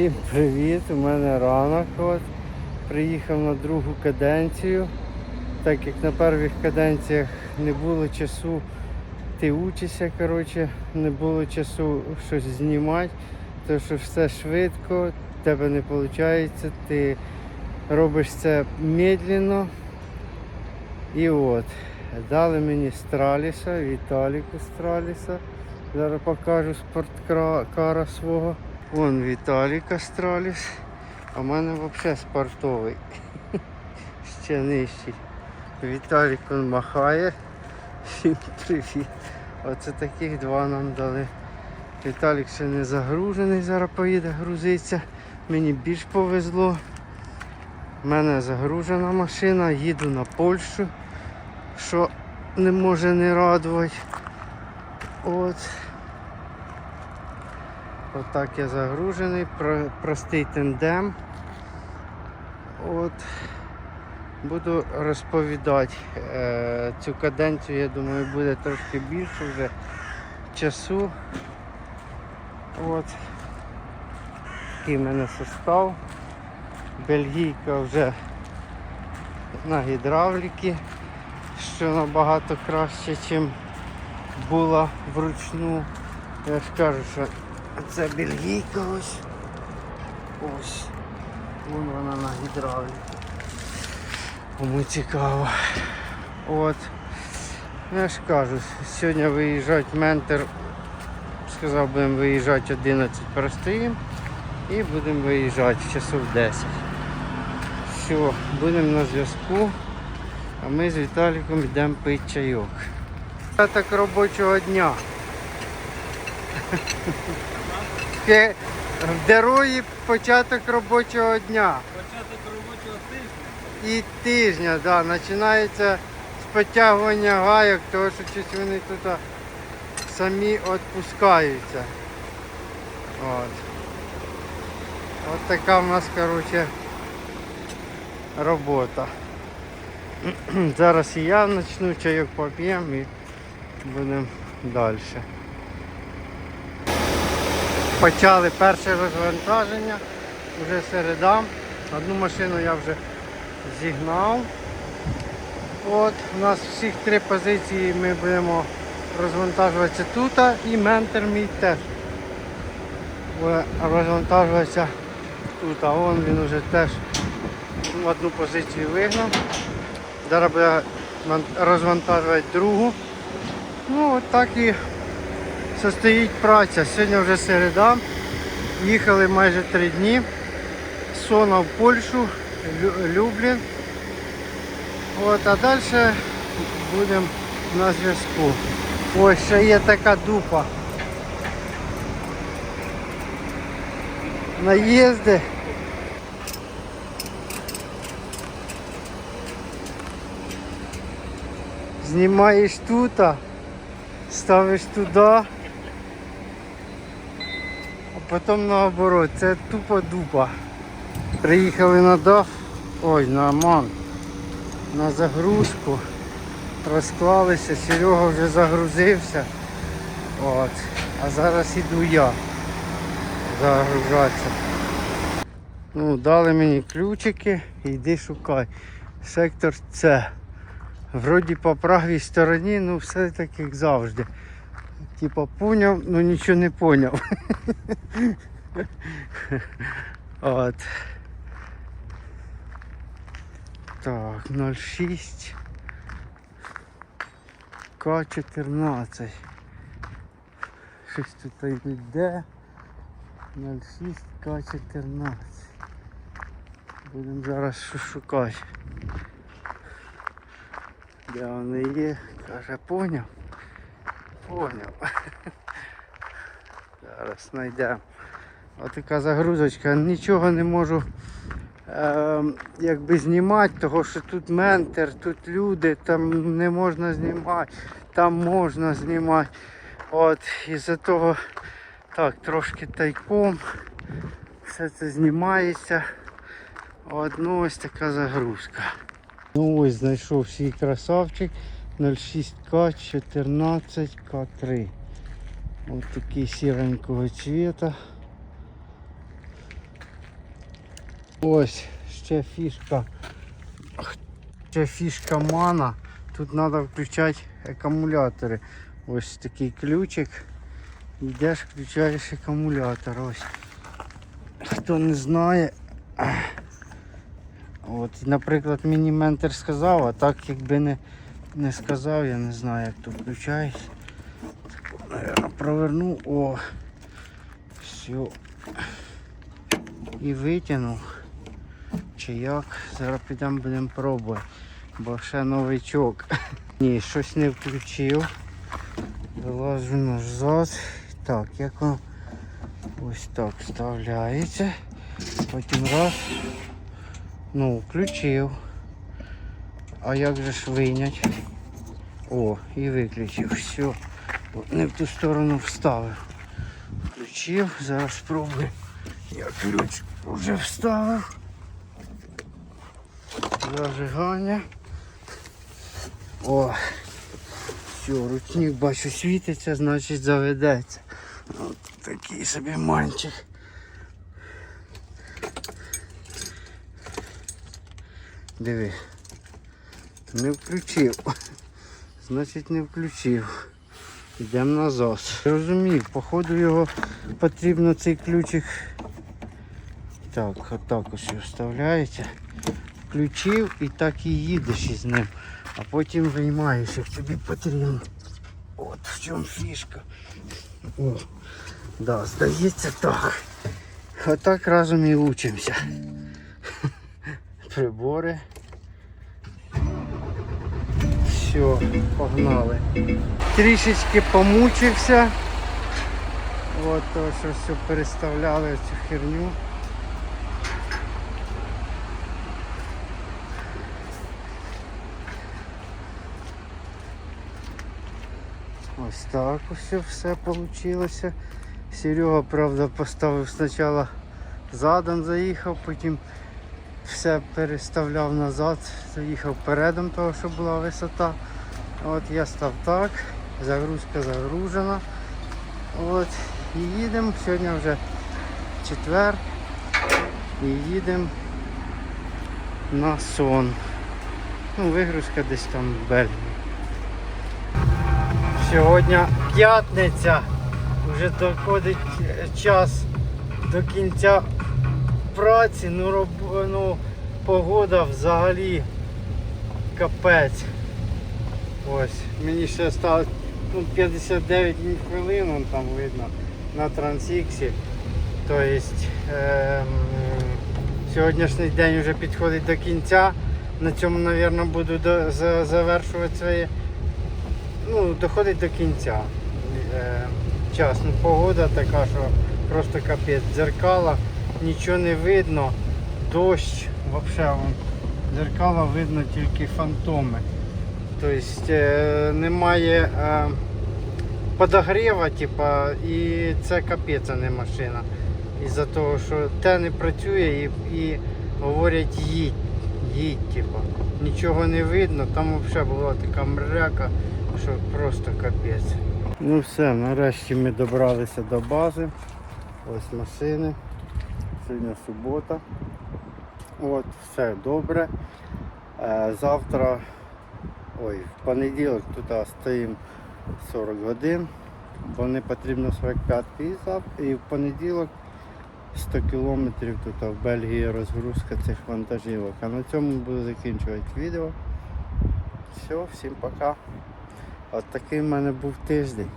Всім привіт! У мене ранок. От. Приїхав на другу каденцію. Так як на перших каденціях не було часу, ти учишся, коротше, не було часу щось знімати, тому що все швидко, тебе не виходить, ти робиш це медленно. І от, дали мені Страліса, Віталіку Страліса. Зараз покажу спорткара свого. Вон Віталіка Страліс, а в мене взагалі спортовий. Ще нижчий. Віталік он махає. Всім привіт. Оце таких два нам дали. Віталік ще не загружений, зараз поїде грузиться. Мені більш повезло. У мене загружена машина, їду на Польщу, що не може не радувати. От. Отак я загружений, про- простий тендем. От. Буду розповідати е, цю каденцію, я думаю, буде трошки більше вже часу. От. Такий в мене состав. Бельгійка вже на гідравліки, що набагато краще, ніж була вручну. Я ж кажу, що це бельгійка ось. Ось. Вон вона на гідравліці. Кому цікаво. От. Я ж кажу, сьогодні виїжджать ментор. Сказав, будемо виїжджати 11 простоїм і будемо виїжджати часов 10. Все, будемо на зв'язку. А ми з Віталіком йдемо пити чайок. Так робочого дня. Ке- В дорозі початок робочого дня. Початок робочого тижня. І тижня, да, починається з підтягування гайок, тому що щось вони тут самі відпускаються. От. От така в нас, коротше, робота. Зараз і я почну, чайок поп'ємо і будемо далі. Почали перше розвантаження, вже середа. Одну машину я вже зігнав. От, у нас всіх три позиції ми будемо розвантажуватися тут і ментор мій теж буде розвантажуватися тут. А вон він вже теж одну позицію вигнав. Зараз буде розвантажувати другу. Ну от так і состоїть праця. Сьогодні вже середа. Їхали майже три дні. Сона в Польщу, Лю- Люблін. От, а далі будемо на зв'язку. Ось ще є така дупа. Наїзди. Знімаєш тут, ставиш туди, потім наоборот. Це тупо дупа. Приїхали на даф, ой, на ман, на загрузку. Розклалися, Серега вже загрузився. От. А зараз іду я загружатися. Ну, дали мені ключики, йди шукай. Сектор С. Вроді по правій стороні, ну все так як завжди. Типа поняв, ну нічого не поняв. От. Так, 06. К14. Щось тут йде. 06 К14. Будемо зараз шу- шукати. Де вони є? Каже, поняв. Поняв. Зараз знайдемо. Отака загрузочка. Нічого не можу е, якби знімати, того що тут ментер, тут люди, там не можна знімати, там можна знімати. От, із-за того так, трошки тайком. Все це знімається. От, ну ось така загрузка. Ну ось знайшов свій красавчик 06К 14К3. Ось такий сіренького цвіта. Ось ще фішка. Ще фішка мана. Тут треба включати акумулятори. Ось такий ключик. Йдеш, включаєш акумулятор. Ось. Хто не знає. От, наприклад, мені ментор сказав, а так якби не, не сказав, я не знаю, як тут. Наверно, проверну. О. Все. І витягнув. Чи як? Зараз підемо будемо пробувати. Бо ще новичок. Ні, щось не включив. Вилажу назад. Так, як воно ось так вставляється. Потім раз. Ну, включив. А як же ж вийнять? О, і виключив. Все. Не в ту сторону вставив. Включив, зараз спробую. Я ключ вже вставив. Зажигання. О, все, ручник бачу світиться, значить заведеться. От такий собі манчик. Диви. Не включив. Значить не включив. Йдемо назад. Розумів, походу його потрібно цей ключик. Так, отак ось вставляється. Включив і так і їдеш із ним. А потім виймаєш, як тобі потрібно. От в чому фішка. О, да, здається так. Отак разом і учимося. Прибори. Все, погнали. Трішечки помучився. От то, що все переставляли цю херню. Ось так ось все вийшло. Серега, правда, поставив спочатку задом заїхав, потім все переставляв назад, заїхав передом того, що була висота. От я став так, загрузка загружена. От, і їдемо. Сьогодні вже четвер. І їдемо на сон. Ну, вигрузка десь там в Бельгії. Сьогодні п'ятниця. Вже доходить час до кінця праці. Ну, роб... ну погода взагалі капець. Ось. Мені ще стало ну, 59 хвилин, вон там видно на трансіксі. Тобто ем, сьогоднішній день вже підходить до кінця. На цьому, мабуть, буду до, за, завершувати своє ну, доходить до кінця. Е, час. Ну, погода така, що просто капець. Дзеркала, нічого не видно, дощ, взагалі вон, дзеркала видно тільки фантоми. Тобто е, немає е, подогріва, типа, і це капець, а не машина. Із-за того, що те не працює і, і говорять їдь, їдь, типа. Нічого не видно, там взагалі була така мряка що просто капець. Ну все, нарешті ми добралися до бази. Ось машини. Сьогодні субота. От, все добре. Е, завтра, ой, в понеділок тут стоїмо 40 годин, бо не потрібно 45 і завтра. І в понеділок 100 кілометрів тут в Бельгії розгрузка цих вантажівок. А на цьому буду закінчувати відео. Все, всім пока. От такий в мене був тиждень.